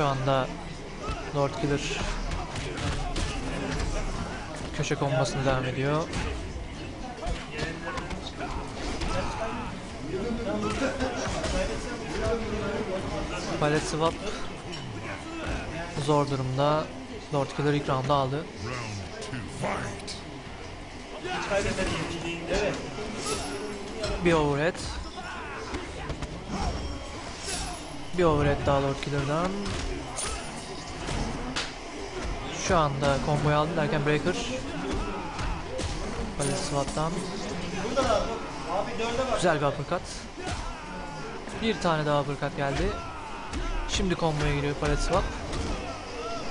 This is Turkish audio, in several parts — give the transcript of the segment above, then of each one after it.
Şu anda Lord Killer köşe kombosuna devam ediyor. Palette swap zor durumda. Lord Killer ilk round'u aldı. Bir overhead. Bir overhead daha Lord Killer'dan. Şu anda komboyu aldı derken Breaker. Palette swap'tan. Güzel bir uppercut. Bir tane daha uppercut geldi. Şimdi komboya giriyor Palette swap.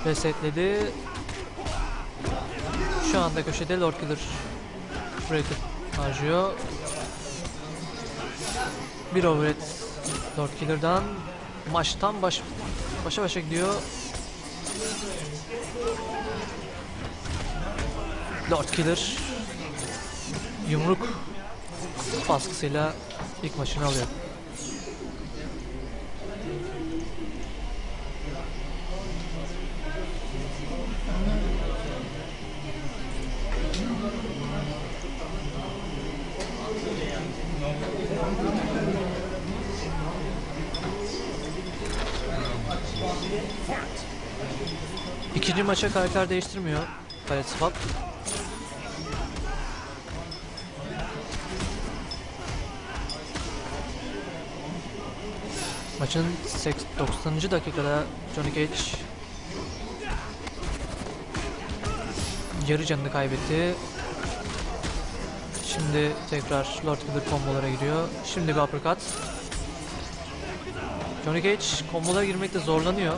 Resetledi. Şu anda köşede Lord Killer Breaker harcıyor. Bir overhead Lord Killer'dan maç tam baş başa başa gidiyor. Lord Killer yumruk baskısıyla ilk maçını alıyor. İkinci maça karakter değiştirmiyor. Palette swap. Maçın seks- 90. dakikada Johnny Cage yarı canını kaybetti. Şimdi tekrar Lord Killer kombolara giriyor. Şimdi bir uppercut. Johnny Cage kombolara girmekte zorlanıyor.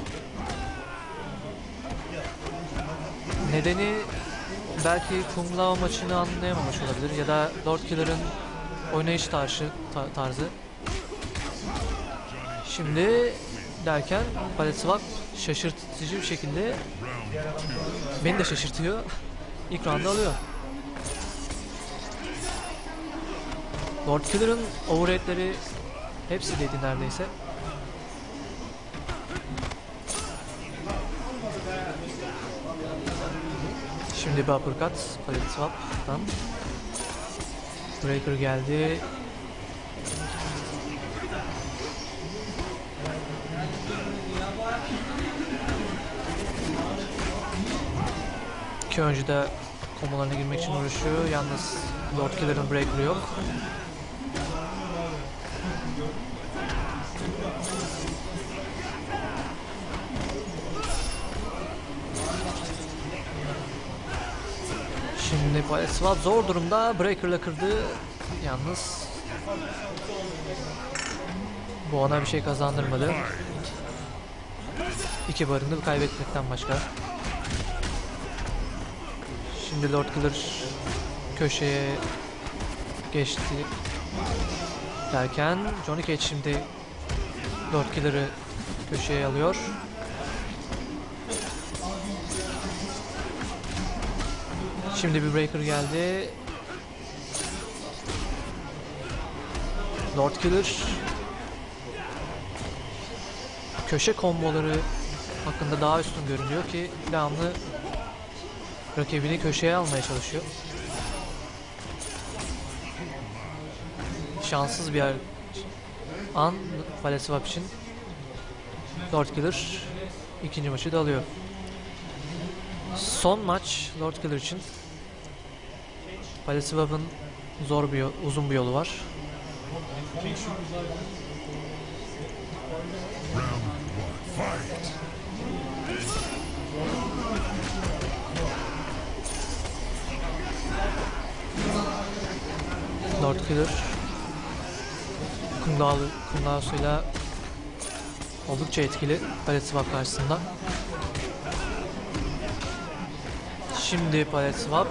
Nedeni belki Kung Lao maçını anlayamamış olabilir ya da Lord Killer'ın oynayış tarzı, ta- tarzı. Şimdi derken Palette Swap şaşırtıcı bir şekilde beni de şaşırtıyor. İlk round'u alıyor. Lord Killer'ın overhead'leri hepsi dedi neredeyse. Şimdi bir uppercut. Palette swap'tan. Breaker geldi. İki oyuncu da kombolarına girmek için uğraşıyor. Yalnız Lord Killer'ın breaker'ı yok. Şimdi Swap zor durumda. Breaker'la kırdı. Yalnız bu ona bir şey kazandırmadı. İki barını kaybetmekten başka. Şimdi Lord Killer köşeye geçti derken Johnny Cage şimdi Lord Killer'ı köşeye alıyor. Şimdi bir breaker geldi. Lord Killer köşe komboları hakkında daha üstün görünüyor ki devamlı rakibini köşeye almaya çalışıyor. Şanssız bir an Palette Swap için Lord Killer ikinci maçı da alıyor. Son maç Lord Killer için Palette Swap'ın zor bir uzun bir yolu var. Lord Killer Kundağlı, Kundağısıyla oldukça etkili Palette Swap karşısında. Şimdi Palette Swap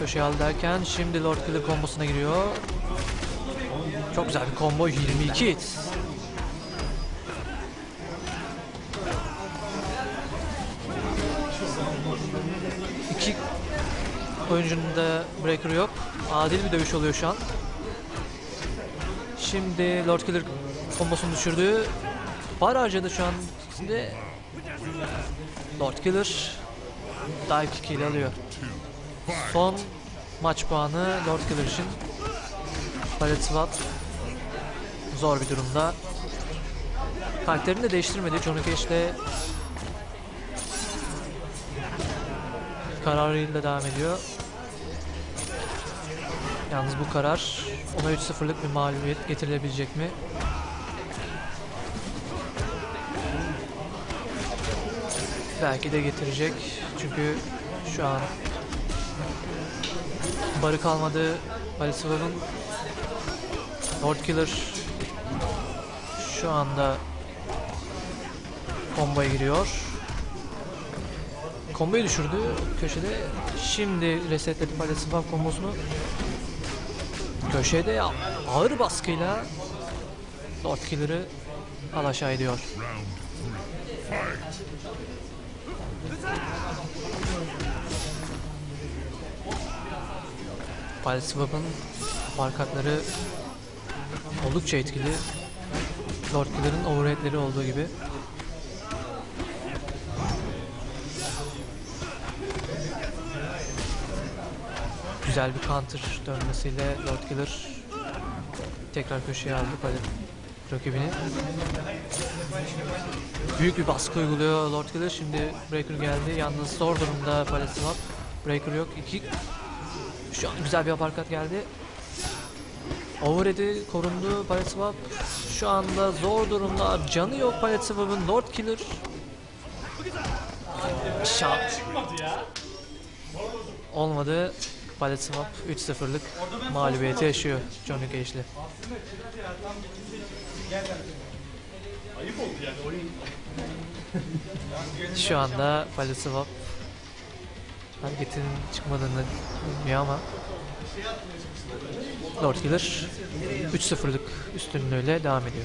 Köşeye al derken şimdi Lord Killer kombosuna giriyor. Çok güzel bir combo 22 hit. İki oyuncunun da breaker yok. Adil bir dövüş oluyor şu an. Şimdi Lord Killer kombosunu düşürdü. Var harcadı şu an. Şimdi Lord Killer dive kick ile alıyor. Son maç puanı Lord Killer için. Swap zor bir durumda. Karakterini de değiştirmedi. Johnny Cage'de kararıyla devam ediyor. Yalnız bu karar ona 3-0'lık bir mağlubiyet getirilebilecek mi? Belki de getirecek. Çünkü şu an barı kalmadı. Balisiva'nın Lord Killer şu anda komboya giriyor. Komboyu düşürdü köşede. Şimdi resetledi Palesiva kombosunu. Köşede ağır baskıyla Lord Killer'ı alaşağı ediyor. Palesiva'nın farkatları oldukça etkili. Lord Killer'ın overhead'leri olduğu gibi. Güzel bir counter dönmesiyle Lord Killer tekrar köşeye aldı Pale rakibini. Büyük bir baskı uyguluyor Lord Killer. Şimdi Breaker geldi. Yalnız zor durumda Palestine Breaker yok. İki şu an güzel bir aparkat geldi. Overhead'i korundu Paletswap. Şu anda zor durumda. Canı yok Paletswap'ın. Lord Killer. Şat. Olmadı. Paletswap 3-0'lık mağlubiyeti yaşıyor Johnny Cage'li. Şu anda Paletswap hareketin çıkmadığını bilmiyor ama Lord Killer 3-0'lık üstünlüğüyle devam ediyor.